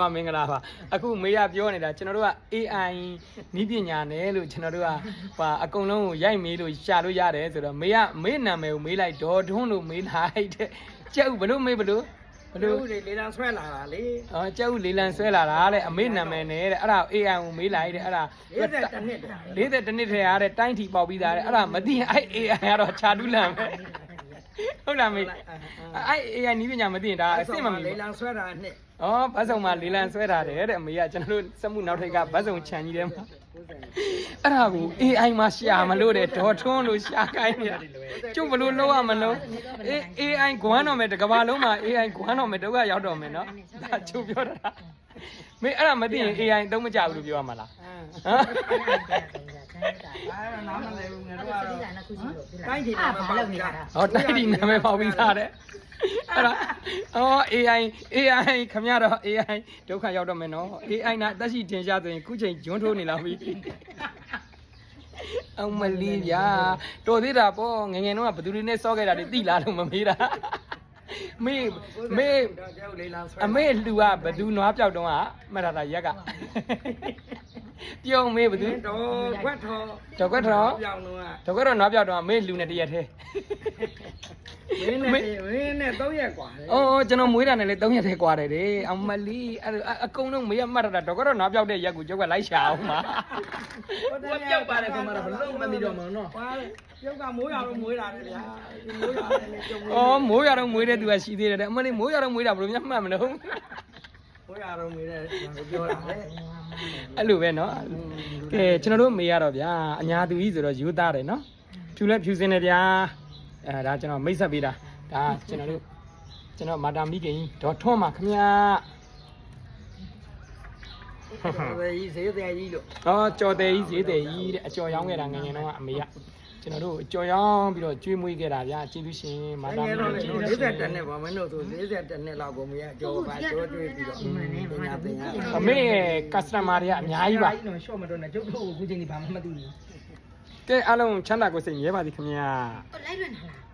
ပါမင်္ဂလာပါအခုမေးရပြောနေတာကျွန်တော်တို့က AI နီးပညာနဲ့လို့ကျွန်တော်တို့ကဟာအကုန်လုံးကိုရိုက်မေးလို့ရှာလို့ရတယ်ဆိုတော့မေးရမေးနာမည်ကိုမေးလိုက်ဒေါ်ထွန်းလို့မေးလိုက်တဲ့ကျုပ်ဘလို့မေးဘလို့ဘဘလို့လို့လေလေလံဆွဲလာတာလေအော်ကျုပ်လေးလံဆွဲလာတာတဲ့အမေနာမည်နဲ့တဲ့အဲ့ဒါ AI ကိုမေးလိုက်တဲ့အဲ့ဒါ40တနစ်တည်း40တနစ်ထဲရတဲ့တိုင်းထီပေါက်ပြီးသားတဲ့အဲ့ဒါမသိရင်အဲ့ AI ကတော့ခြာတူးလံပဲ ဟုတ်လားမေးအဲ့ AI နီးပညာမသိရင်ဒါအစ်စ်မမီလေဘူးလံဆွဲတာနှစ်။အော်ဘတ်စုံမှာလေးလံဆွဲထားတယ်တဲ့အမေကကျွန်တော်တို့စက်မှုနောက်ထိပ်ကဘတ်စုံခြံကြီးထဲမှာအဲ့ဒါကို AI မှာရှာမလို့တဲ့ဒေါ်ထွန်းလို့ရှာခိုင်းနေတာ။ကျုပ်ဘလို့လုံးဝမလုံး။ AI ဂွမ်းတော့မယ်တကဘာလုံးမှာ AI ဂွမ်းတော့မယ်ဒုက္ခရောက်တော့မယ်နော်။ဒါကျုပ်ပြောတာ။မင်းအဲ့ဒါမသိရင် AI သုံးမကြဘူးလို့ပြောရမှာလား။ဟမ်အဲနားမလဲဘူးငါတို့က တော့တိုင်းတိုင်းဒီပြည်နာမှာမပေါပေါက်က်နေနေတာတာ။ဟောတိုက်ဒီနာမည်ပေါက်ပြီးသားတဲ့။အဲ့ဒါအော် AI AI ခမရတော့ AI ဒုက္ခရောက်တော့မယ်နော် AI နာအသက်ရှိတင်ရှားဆိုရင်ခုချိန်ဂျွန်းထိုးနေလာပြီအောင်မလီဗျာတော်သေးတာပေါ့ငယ်ငယ်တော့ကဘယ်သူတွေနဲ့စောခဲ့တာတွေတိလာလို့မမေးတာမေးမေးကျောက်လေလံဆွဲအမေလူကဘယ်သူနွားပြောက်တော့ကမှတ်တာတာရက်က ပြုံးမေးဘယ်သူ တော့ခွက်ထော် ဒေါက်ကွက်ထော် ပြောင်းတော့ ဒေါက်ကွက်ထော်နွားပြောက်တော့ကမေးလူနဲ့တရက်သေး မင်းနဲ့မင်းနဲ့3ရက်กว่าလေ ။အော်ကျွန်တော်မွေးတာနဲ့လေ3ရက်ထဲကွာတယ်လေ။အမလီအဲ့အကုန်လုံးမေးရမှတ်တာတော့ကတော့နားပြောက်တဲ့ရက်ကိုကျုပ်ကလိုက်ရှာအောင်ပါ။ဘုပြောက်ပါတယ်ခင်ဗျာဘလုံးမမီတော့မနော် ဟာကျောက်ကမိုးရတော့မွေးတာလေဗျာမိုးရတယ်လေကျောက် ။အော်မိုးရတော့မွေးတဲ့သူကရှိသေးတယ်တဲ့အမလီမိုးရတော့မွေးတာဘယ်လိုများမှတ်မလို့ မိုးရတော့မွေးတယ်ပြောတာလေ။အဲ့လိုပဲနော်။ကဲကျွန်တော်တို့မေးရတော့ဗျာအညာသူကြီးဆိုတော့ယူသားတယ်နော်။ဖြူလဲဖြူစင်းတယ်ဗျာ။အဲဒါကျွန်တော်မိတ်ဆက်ပေးတာ။ဒါကျွန်တော်တို့ကျွန်တော်မာတာမိခင်ကြီးဒေါ်ထွန်းပါခင်ဗျာ။ဘယ်ကြီးဈေးတယ်ကြီးလို့။အော်ကြော်တယ်ကြီးဈေးတယ်ကြီးတဲ့အကျော်ရောင်းခဲ့တာငယ်ငယ်တုန်းကအမေက ကျွန်တော်တို့အကျော်ရောင်းပြီးတော့ကျွေးမွေးခဲ့တာဗျာကျေးဇူးရှင်မာငတာယ်မီတော့းလေကျေးဇူး40ရှင်တက်နဲ့ပါမင်းတို့ဆို40တက်နဲ့လောက်ကိုမရကြောပါကြောတွေ့ပြီးတော့ပညာပညာအမေရဲ့ customer တွေကအများကြီးပါတော့ရှော့မတော့နဲ့ကျုပ်တို့အခုချိန်ဒီဘာမှမသိဘူးကဲအားလုံးချမ်းသာကိုယ်စိတ်ရဲပါသည်ခင်ဗျာလိုက်လွင်လာလား